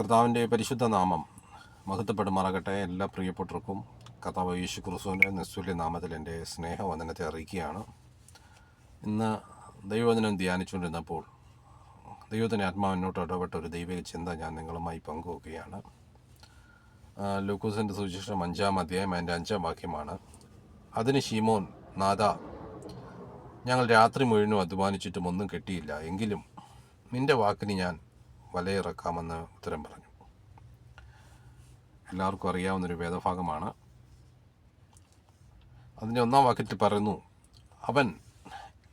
കർത്താവിന്റെ പരിശുദ്ധ നാമം മഹത്വപ്പെടുമാറാകട്ടെ. എല്ലാ പ്രിയപ്പെട്ടവർക്കും കർത്താവ് യേശു ക്രിസ്തുവിന്റെ നിസ്തുല്യ നാമത്തിൽ എന്റെ സ്നേഹവന്ദനത്തെ അറിയിക്കുകയാണ്. ഇന്ന് ദൈവവചനം ധ്യാനിച്ചുകൊണ്ടിരുന്നപ്പോൾ ദൈവത്തിന്റെ ആത്മാവിനോട്ട് ഇടപെട്ട ഒരു ദൈവിക ചിന്ത ഞാൻ നിങ്ങളുമായി പങ്കുവെക്കുകയാണ്. ആ, ലൂക്കോസിന്റെ സുവിശേഷം അഞ്ചാം അധ്യായം അതിന്റെ അഞ്ചാം വാക്യമാണ്. അതിന് ഷീമോൻ നാഥ ഞങ്ങൾ രാത്രി മുഴുവനും അധ്വാനിച്ചിട്ടും ഒന്നും കിട്ടിയില്ല. എങ്കിലും നിന്റെ വാക്കിന് ഞാൻ വലയിറക്കാമെന്ന് ഉത്തരം പറഞ്ഞു. എല്ലാവർക്കും അറിയാവുന്നൊരു വേദഭാഗമാണ്. അതിന്റെ ഒന്നാം വാക്യത്തിൽ പറയുന്നു അവൻ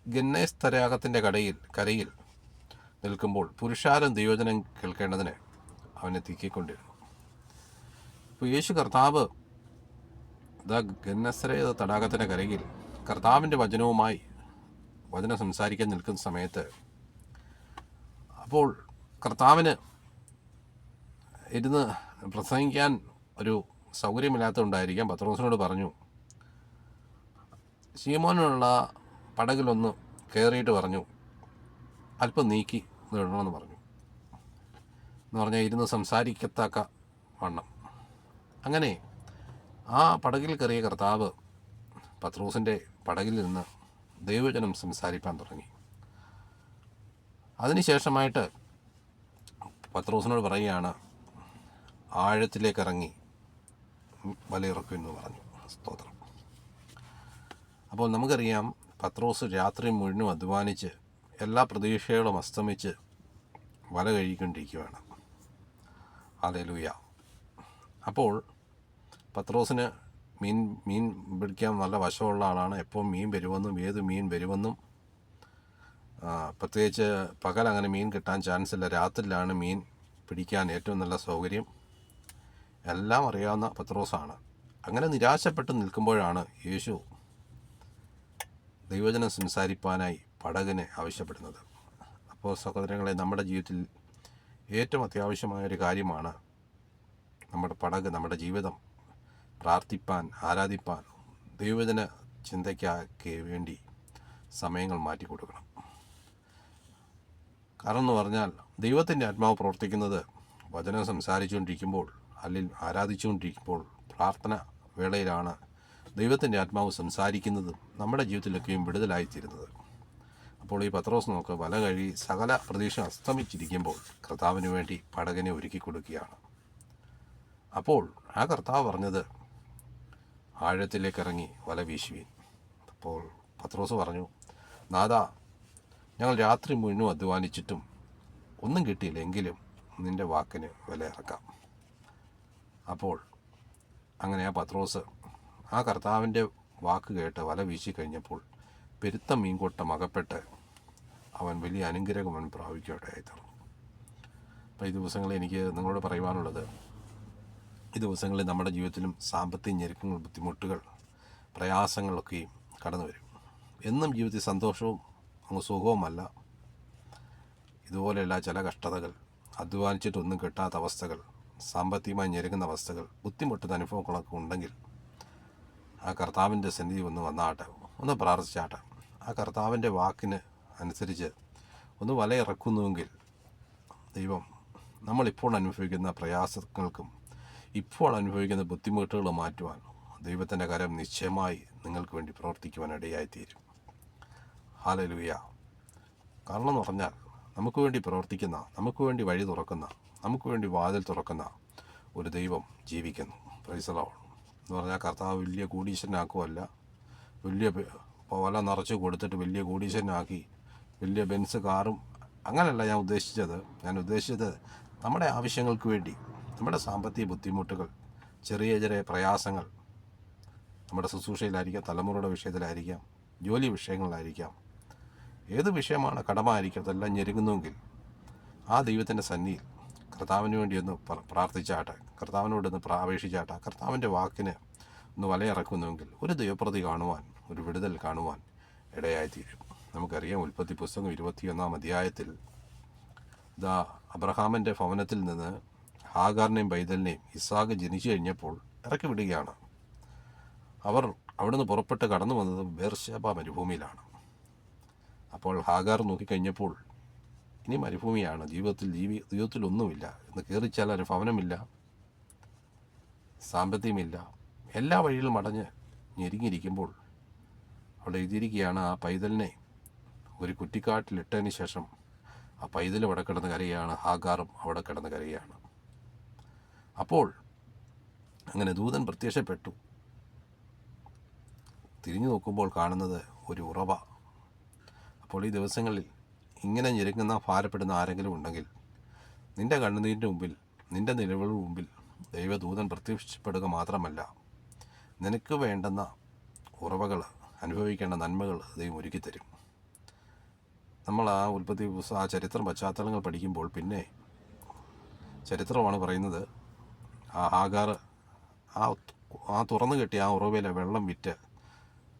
ഗന്നേസ് തരാകത്തിന്റെ കടയിൽ കരയിൽ നിൽക്കുമ്പോൾ പുരുഷാരം ദിയോജനം കേൾക്കേണ്ടതിന് അവനെ തിക്കിക്കൊണ്ടിരുന്നു. ഇപ്പോൾ യേശു കർത്താവ് ദ ഗന്നസരേ തടാകത്തിന്റെ കരയിൽ കർത്താവിന്റെ വചനവുമായി വചനം സംസാരിക്കാൻ നിൽക്കുന്ന സമയത്ത് അപ്പോൾ കർത്താവിന് ഇരുന്ന് പ്രസംഗിക്കാൻ ഒരു സൗകര്യമില്ലാത്തതുകൊണ്ടായിരിക്കാം പത്രോസിനോട് പറഞ്ഞു. ശീമോനുള്ള പടകിലൊന്ന് കയറിയിട്ട് പറഞ്ഞു അല്പം നീക്കി ഇടണമെന്ന് പറഞ്ഞു. എന്ന് പറഞ്ഞാൽ ഇരുന്ന് സംസാരിക്കത്തക്ക വണ്ണം. അങ്ങനെ ആ പടകിൽ കയറിയ കർത്താവ് പത്രോസിന്റെ പടകിൽ നിന്ന് ദൈവജനം സംസാരിക്കാൻ തുടങ്ങി. അതിനുശേഷമായിട്ട് പത്രോസിനോട് പറയുകയാണ് ആഴത്തിലേക്ക് ഇറങ്ങി വലയിറക്കും എന്ന് പറഞ്ഞു. സ്തോത്രം. അപ്പോൾ നമുക്കറിയാം പത്രോസ് രാത്രി മുഴുവനും അധ്വാനിച്ച് എല്ലാ പ്രതീക്ഷകളും അസ്തമിച്ച് വല കഴിക്കൊണ്ടിരിക്കുകയാണ് അതെലുയ അപ്പോൾ പത്രോസിന് മീൻ മീൻ പിടിക്കാൻ നല്ല വശമുള്ള ആളാണ്. എപ്പോൾ മീൻ വരുമെന്നും ഏത് മീൻ വരുമെന്നും പ്രത്യേകിച്ച് പകൽ അങ്ങനെ മീൻ കിട്ടാൻ ചാൻസ് ഇല്ല. രാത്രിയിലാണ് മീൻ പിടിക്കാൻ ഏറ്റവും നല്ല സൗകര്യം. എല്ലാം അറിയാവുന്ന പത്രോസാണ്. അങ്ങനെ നിരാശപ്പെട്ട് നിൽക്കുമ്പോഴാണ് യേശു ദൈവജനം സംസാരിപ്പാനായി പടകിനെ ആവശ്യപ്പെടുന്നത്. അപ്പോൾ സഹോദരങ്ങളെ നമ്മുടെ ജീവിതത്തിൽ ഏറ്റവും അത്യാവശ്യമായ ഒരു കാര്യമാണ് നമ്മുടെ പടക് നമ്മുടെ ജീവിതം പ്രാർത്ഥിപ്പാൻ ആരാധിപ്പാൻ ദൈവജന ചിന്തയ്ക്കാക്കി വേണ്ടി സമയങ്ങൾ മാറ്റി കൊടുക്കണം കാരണം എന്ന് പറഞ്ഞാൽ ദൈവത്തിന്റെ ആത്മാവ് പ്രവർത്തിക്കുന്നത് വചനം സംസാരിച്ചുകൊണ്ടിരിക്കുമ്പോൾ അല്ലെങ്കിൽ ആരാധിച്ചുകൊണ്ടിരിക്കുമ്പോൾ പ്രാർത്ഥന വേളയിലാണ് ദൈവത്തിന്റെ ആത്മാവ് സംസാരിക്കുന്നതും നമ്മുടെ ജീവിതത്തിലൊക്കെയും വിടുതലായിത്തീരുന്നത്. അപ്പോൾ ഈ പത്രോസ് നോക്ക് വല കഴി സകല പ്രതീക്ഷ അസ്തമിച്ചിരിക്കുമ്പോൾ കർത്താവിന് വേണ്ടി പടകനെ ഒരുക്കി കൊടുക്കുകയാണ്. അപ്പോൾ ആ കർത്താവ് പറഞ്ഞത് ആഴത്തിലേക്ക് ഇറങ്ങി വല വീശുവീൻ. അപ്പോൾ പത്രോസ് പറഞ്ഞു നാദാ ഞങ്ങൾ രാത്രി മുഴുവൻ അധ്വാനിച്ചിട്ടും ഒന്നും കിട്ടിയില്ലെങ്കിലും നിന്റെ വാക്കിന് വില ഇറക്കാം. അപ്പോൾ അങ്ങനെ ആ പത്രോസ് ആ കർത്താവിന്റെ വാക്ക് കേട്ട് വല വീശി കഴിഞ്ഞപ്പോൾ പെരുത്ത മീൻകൂട്ടം അകപ്പെട്ട് അവൻ വലിയ അനുഗ്രഹം അവൻ പ്രാപിക്കുകയായി തീർന്നു. അപ്പോൾ ഈ ദിവസങ്ങളിൽ എനിക്ക് നിങ്ങളോട് പറയുവാനുള്ളത് ഈ ദിവസങ്ങളിൽ നമ്മുടെ ജീവിതത്തിലും സാമ്പത്തിക ഞെരുക്കങ്ങൾ ബുദ്ധിമുട്ടുകൾ പ്രയാസങ്ങളൊക്കെയും കടന്നു വരും എന്നും ജീവിതത്തിൽ സന്തോഷവും അങ്ങ് സുഖവുമല്ല. ഇതുപോലെയുള്ള ചില കഷ്ടതകൾ അധ്വാനിച്ചിട്ടൊന്നും കിട്ടാത്ത അവസ്ഥകൾ സാമ്പത്തികമായി ഞെരുങ്ങുന്ന അവസ്ഥകൾ ബുദ്ധിമുട്ടുന്ന അനുഭവങ്ങളൊക്കെ ഉണ്ടെങ്കിൽ ആ കർത്താവിന്റെ സന്നിധി ഒന്ന് വന്നാട്ടെ ഒന്ന് പ്രാർത്ഥിച്ചാട്ടെ ആ കർത്താവിന്റെ വാക്കിന് അനുസരിച്ച് ഒന്ന് വലയിറക്കുന്നുവെങ്കിൽ ദൈവം നമ്മളിപ്പോൾ അനുഭവിക്കുന്ന പ്രയാസങ്ങൾക്കും ഇപ്പോൾ അനുഭവിക്കുന്ന ബുദ്ധിമുട്ടുകൾ മാറ്റുവാൻ ദൈവത്തിന്റെ കരം നിശ്ചയമായി നിങ്ങൾക്ക് വേണ്ടി പ്രവർത്തിക്കുവാൻ ഇടയായിത്തീരും. ഹാലലുയ. കാരണം എന്ന് പറഞ്ഞാൽ നമുക്ക് വേണ്ടി പ്രവർത്തിക്കുന്ന നമുക്ക് വേണ്ടി വഴി തുറക്കുന്ന നമുക്ക് വേണ്ടി വാതിൽ തുറക്കുന്ന ഒരു ദൈവം ജീവിക്കുന്നു. പ്രൈസലോ എന്ന് പറഞ്ഞാൽ കർത്താവ് വലിയ കോടീശ്വരനാക്കുമല്ല വലിയ വല നിറച്ച് കൊടുത്തിട്ട് വലിയ കോടീശ്വരനാക്കി വലിയ ബെൻസ് കാറും അങ്ങനെയല്ല ഞാൻ ഉദ്ദേശിച്ചത്. ഞാൻ ഉദ്ദേശിച്ചത് നമ്മുടെ ആവശ്യങ്ങൾക്ക് വേണ്ടി നമ്മുടെ സാമ്പത്തിക ബുദ്ധിമുട്ടുകൾ ചെറിയ ചെറിയ പ്രയാസങ്ങൾ നമ്മുടെ ശുശ്രൂഷയിലായിരിക്കാം തലമുറയുടെ വിഷയത്തിലായിരിക്കാം ജോലി വിഷയങ്ങളിലായിരിക്കാം ഏത് വിഷയമാണ് കടമായിരിക്കും അതെല്ലാം ഞെരുങ്ങുന്നുവെങ്കിൽ ആ ദൈവത്തിന്റെ സന്നിധിയിൽ കർത്താവിന് വേണ്ടി ഒന്ന് പ്ര- പ്രാർത്ഥിച്ചാട്ടെ കർത്താവിനോടൊന്ന് പ്രാപേക്ഷിച്ചാട്ടെ കർത്താവിന്റെ വാക്കിന് ഒന്ന് വലയിറക്കുന്നുവെങ്കിൽ ഒരു ദൈവപ്രതി കാണുവാൻ ഒരു വിടുതൽ കാണുവാൻ ഇടയായിത്തീരും. നമുക്കറിയാം ഉൽപ്പത്തി പുസ്തകം ഇരുപത്തിയൊന്നാം അധ്യായത്തിൽ ദ അബ്രഹാമിന്റെ ഭവനത്തിൽ നിന്ന് ഹാഗാറിനെയും ബൈതലിനെയും ഇസാഖ് ജനിച്ചു കഴിഞ്ഞപ്പോൾ ഇറക്കി വിടുകയാണ് അവർ അവിടുന്ന് പുറപ്പെട്ട് കടന്നു വന്നത് ബേർഷേബ മരുഭൂമിയിലാണ്. അപ്പോൾ ഹാഗാർ നോക്കിക്കഴിഞ്ഞപ്പോൾ ഇനി മരുഭൂമിയാണ് ജീവിതത്തിൽ ജീവി ജീവിതത്തിൽ ഒന്നുമില്ല ഇന്ന് കയറിച്ചാൽ ഒരു ഭവനമില്ല സാമ്പത്തികമില്ല. എല്ലാ വഴികളും അടഞ്ഞ് ഞെരുങ്ങിയിരിക്കുമ്പോൾ അവിടെ എഴുതിയിരിക്കുകയാണ് ആ പൈതലിനെ ഒരു കുറ്റിക്കാട്ടിലിട്ടതിന് ശേഷം ആ പൈതൽ അവിടെ കിടന്ന് കരയാണ് ഹാഗാറും അവിടെ കിടന്ന് കരയാണ് അപ്പോൾ അങ്ങനെ ദൂതൻ പ്രത്യക്ഷപ്പെട്ടു. തിരിഞ്ഞു നോക്കുമ്പോൾ കാണുന്നത് ഒരു ഉറവ. അപ്പോൾ ഈ ദിവസങ്ങളിൽ ഇങ്ങനെ ഞെരുങ്ങുന്ന ഭാരപ്പെടുന്ന ആരെങ്കിലും ഉണ്ടെങ്കിൽ നിന്റെ കണ്ണുനീരിന്റെ മുമ്പിൽ നിന്റെ നിലവിളിന് മുമ്പിൽ ദൈവദൂതൻ പ്രത്യക്ഷപ്പെടുക മാത്രമല്ല നിനക്ക് വേണ്ടുന്ന ഉറവകൾ അനുഭവിക്കേണ്ട നന്മകൾ ദൈവം ഒരുക്കിത്തരും നമ്മൾ ആ ഉൽപ്പത്തി ആ ചരിത്രം പശ്ചാത്തലങ്ങൾ പഠിക്കുമ്പോൾ പിന്നെ ചരിത്രമാണ് പറയുന്നത് ആ ആകാർ ആ ആ തുറന്നു കെട്ടിയ ആ ഉറവയിലെ വെള്ളം വിറ്റ്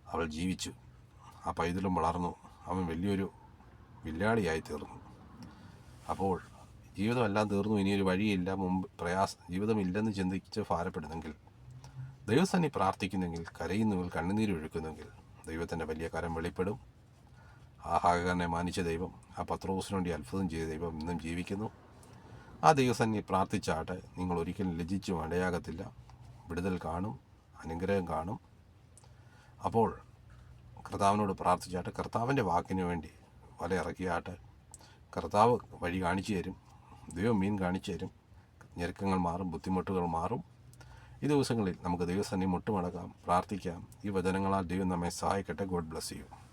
അവൾ ജീവിച്ചു ആ പൈതലും വളർന്നു അവൻ വലിയൊരു വില്ലാളിയായി തീർന്നു. അപ്പോൾ ജീവിതമെല്ലാം തീർന്നു. ഇനിയൊരു വഴിയില്ല. മുമ്പ് പ്രയാസം ജീവിതമില്ലെന്ന് ചിന്തിച്ച് ഭാരപ്പെടുന്നെങ്കിൽ ദൈവസന്നി പ്രാർത്ഥിക്കുന്നെങ്കിൽ കരയുന്നെങ്കിൽ കണ്ണുനീരൊഴുക്കുന്നെങ്കിൽ ദൈവത്തിന്റെ വലിയ കരം വെളിപ്പെടും. ആ ഹാഗറിനെ മാനിച്ച ദൈവം ആ പത്രോസിന് വേണ്ടി അത്ഭുതം ചെയ്ത ദൈവം ഇന്നും ജീവിക്കുന്നു. ആ ദൈവസന്നി പ്രാർത്ഥിച്ചാട്ടെ നിങ്ങൾ ഒരിക്കലും ലജിച്ചു ഇടയാകത്തില്ല വിടുതൽ കാണും അനുഗ്രഹം കാണും. അപ്പോൾ കർത്താവിനോട് പ്രാർത്ഥിച്ചാട്ട് കർത്താവിന്റെ വാക്കിന് വേണ്ടി വല ഇറക്കിയാട്ട് കർത്താവ് വഴി കാണിച്ചു തരും. ദൈവം മീൻ കാണിച്ചു തരും. ഞെരുക്കങ്ങൾ മാറും ബുദ്ധിമുട്ടുകൾ മാറും. ഈ ദിവസങ്ങളിൽ നമുക്ക് ദൈവസന്നി മുട്ടുമടക്കാം പ്രാർത്ഥിക്കാം. ഈ വചനങ്ങളാൽ ദൈവം നമ്മെ സഹായിക്കട്ടെ. ഗോഡ് ബ്ലസ് ചെയ്യും